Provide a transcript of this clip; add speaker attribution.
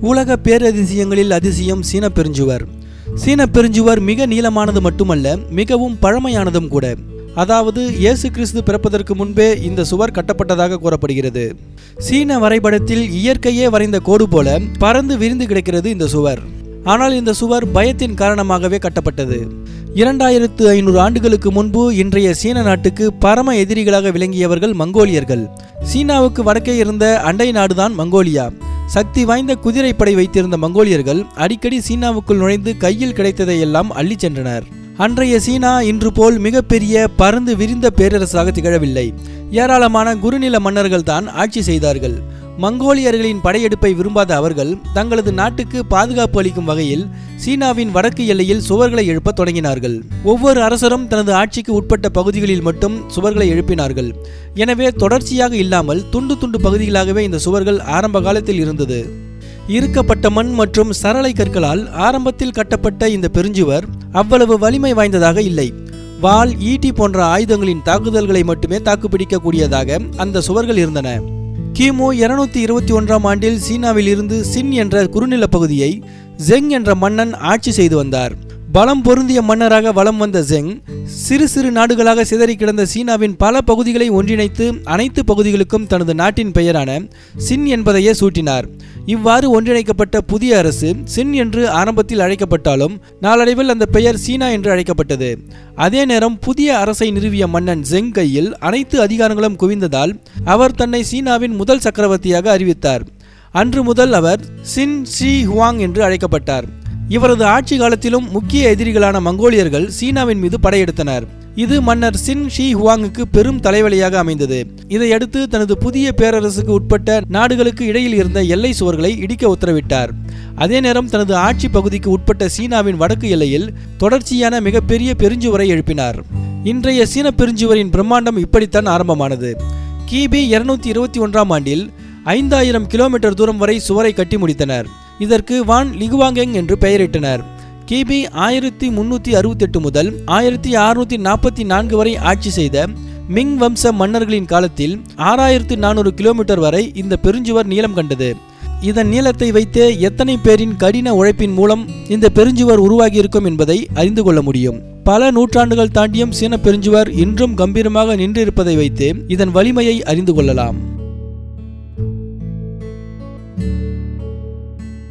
Speaker 1: உலக பேரதிசயங்களில் அதிசயம் சீன பெருஞ்சுவர் சீன பெருஞ்சுவர் மிக நீளமானது மட்டுமல்ல மிகவும் பழமையானதும் கூட. அதாவது இயேசு கிறிஸ்து பிறப்பதற்கு முன்பே இந்த சுவர் கட்டப்பட்டதாக கூறப்படுகிறது. சீன வரைபடத்தில் இயற்கையே வரைந்த கோடு போல பறந்து விரிந்து கிடக்கிறது இந்த சுவர். ஆனால் இந்த சுவர் பயத்தின் காரணமாகவே கட்டப்பட்டது. இரண்டாயிரத்து ஐநூறு ஆண்டுகளுக்கு முன்பு இன்றைய சீன நாட்டுக்கு பரம எதிரிகளாக விளங்கியவர்கள் மங்கோலியர்கள். சீனாவுக்கு வடக்கே இருந்த அண்டை நாடுதான் மங்கோலியா. சக்தி வாய்ந்த குதிரைப்படை வைத்திருந்த மங்கோலியர்கள் அடிக்கடி சீனாவுக்குள் நுழைந்து கையில் கிடைத்ததையெல்லாம் அள்ளிச் சென்றனர். அன்றைய சீனா இன்று போல் மிகப்பெரிய பறந்து விரிந்த பேரரசாக திகழவில்லை. ஏராளமான குறுநில மன்னர்கள் தான் ஆட்சி செய்தார்கள். மங்கோலியர்களின் படையெடுப்பை விரும்பாத அவர்கள் தங்களது நாட்டுக்கு பாதுகாப்பு அளிக்கும் வகையில் சீனாவின் வடக்கு எல்லையில் சுவர்களை எழுப்ப தொடங்கினார்கள். ஒவ்வொரு அரசரும் தனது ஆட்சிக்கு உட்பட்ட பகுதிகளில் மட்டும் சுவர்களை எழுப்பினார்கள். எனவே தொடர்ச்சியாக இல்லாமல் துண்டு துண்டு பகுதிகளாகவே இந்த சுவர்கள் ஆரம்ப காலத்தில் இருந்தது. இருக்கப்பட்ட மண் மற்றும் சரளை கற்களால் ஆரம்பத்தில் கட்டப்பட்ட இந்த பெருஞ்சுவர் அவ்வளவு வலிமை வாய்ந்ததாக இல்லை. வாள் ஈட்டி போன்ற ஆயுதங்களின் தாக்குதல்களை மட்டுமே தாக்குப்பிடிக்கக்கூடியதாக அந்த சுவர்கள் இருந்தன. கிமு இருநூத்தி இருபத்தி ஒன்றாம் ஆண்டில் சீனாவில் இருந்து சின் என்ற குறுநில பகுதியை ஜெங் என்ற மன்னன் ஆட்சி செய்து வந்தார். பலம் பொருந்திய மன்னராக வலம் வந்த ஜெங் சிறு சிறு நாடுகளாக சிதறி கிடந்த சீனாவின் பல பகுதிகளை ஒன்றிணைத்து அனைத்து பகுதிகளுக்கும் தனது நாட்டின் பெயரான சின் என்பதையே சூட்டினார். இவ்வாறு ஒன்றிணைக்கப்பட்ட புதிய அரசு சின் என்று ஆரம்பத்தில் அழைக்கப்பட்டாலும் நாளடைவில் அந்த பெயர் சீனா என்று அழைக்கப்பட்டது. அதே நேரம் புதிய அரசை நிறுவிய மன்னன் ஜெங் கையில் அனைத்து அதிகாரங்களும் குவிந்ததால் அவர் தன்னை சீனாவின் முதல் சக்கரவர்த்தியாக அறிவித்தார். அன்று முதல் அவர் சின் ஷி ஹுவாங் என்று அழைக்கப்பட்டார். இவரது ஆட்சி காலத்திலும் முக்கிய எதிரிகளான மங்கோலியர்கள் சீனாவின் மீது படையெடுத்தனர். இது மன்னர் சின் ஷி ஹுவாங்குக்கு பெரும் தலைவலியாக அமைந்தது. இதையடுத்து தனது புதிய பேரரசுக்கு உட்பட்ட நாடுகளுக்கு இடையில் இருந்த எல்லை சுவர்களை இடிக்க உத்தரவிட்டார். அதே நேரம் தனது ஆட்சி பகுதிக்கு உட்பட்ட சீனாவின் வடக்கு எல்லையில் தொடர்ச்சியான மிகப்பெரிய பெருஞ்சுவரை எழுப்பினார். இன்றைய சீன பெருஞ்சுவரின் பிரம்மாண்டம் இப்படித்தான் ஆரம்பமானது. கிபி இருநூத்தி இருபத்தி ஒன்றாம் ஆண்டில் ஐந்தாயிரம் கிலோமீட்டர் தூரம் வரை சுவரை கட்டி முடித்தனர். இதற்கு வான் லிகுவாங்கெங் என்று பெயரிட்டனர். கிபி ஆயிரத்தி முன்னூற்றி அறுபத்தெட்டு முதல் ஆயிரத்தி அறுநூத்தி நாற்பத்தி நான்கு வரை ஆட்சி செய்த மிங் வம்ச மன்னர்களின் காலத்தில் ஆறாயிரத்து நானூறு கிலோமீட்டர் வரை இந்த பெருஞ்சுவர் நீளம் கண்டது. இதன் நீளத்தை வைத்தே எத்தனை பேரின் கடின உழைப்பின் மூலம் இந்த பெருஞ்சுவர் உருவாகியிருக்கும் என்பதை அறிந்து கொள்ள முடியும். பல நூற்றாண்டுகள் தாண்டியும் சீன பெருஞ்சுவர் இன்றும் கம்பீரமாக நின்றிருப்பதை வைத்து இதன் வலிமையை அறிந்து கொள்ளலாம்.